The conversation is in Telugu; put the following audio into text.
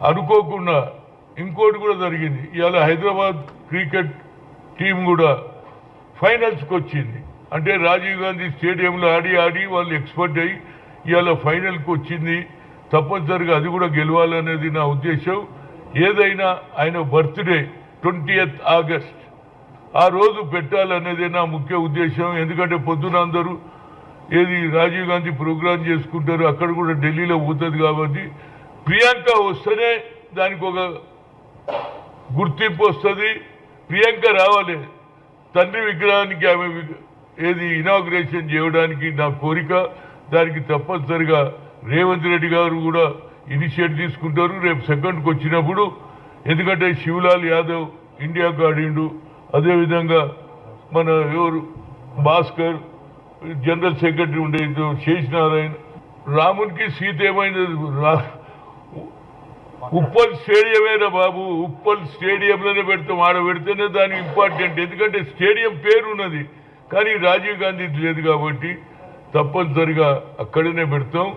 అనుకోకుండా ఇంకోటి కూడా జరిగింది. ఇవాళ హైదరాబాద్ క్రికెట్ టీం కూడా ఫైనల్స్కి వచ్చింది. అంటే రాజీవ్ గాంధీ స్టేడియంలో ఆడి ఆడి వాళ్ళు ఎక్స్పర్ట్ అయ్యి ఇవాళ ఫైనల్కి వచ్చింది. తప్పనిసరిగా అది కూడా గెలవాలనేది నా ఉద్దేశం. ఏదైనా ఆయన బర్త్డే ట్వంటీ ఆగస్ట్ ఆ రోజు పెట్టాలనేదే నా ముఖ్య ఉద్దేశం. ఎందుకంటే పొద్దున అందరూ ఏది రాజీవ్ గాంధీ ప్రోగ్రాం చేసుకుంటారు అక్కడ కూడా ఢిల్లీలో పోతుంది కాబట్టి ప్రియాంక వస్తేనే దానికి ఒక గుర్తింపు వస్తుంది. ప్రియాంక రావాలి. తండ్రి విగ్రహానికి ఆమె ఏది ఇనాగ్రేషన్ చేయడానికి నా కోరిక దానికి తప్పనిసరిగా రేవంత్ రెడ్డి గారు కూడా ఇనిషియేట్ తీసుకుంటారు. రేపు సెకండ్కి వచ్చినప్పుడు ఎందుకంటే శివలాల్ యాదవ్ ఇండియాకు ఆడిండు. అదేవిధంగా మన ఎవరు? భాస్కర్ జనరల్ సెక్రటరీ ఉండే శేష్ నారాయణ. రామునికి సీత ఏమైంది? రా ఉప్పల్ స్టేడియమేనా బాబు? ఉప్పల్ స్టేడియంలోనే పెడతాం. ఆడ పెడితేనే దానికి ఇంపార్టెంట్ ఎందుకంటే స్టేడియం పేరు ఉన్నది కానీ రాజీవ్ గాంధీ లేదు కాబట్టి తప్పనిసరిగా అక్కడనే పెడతాం.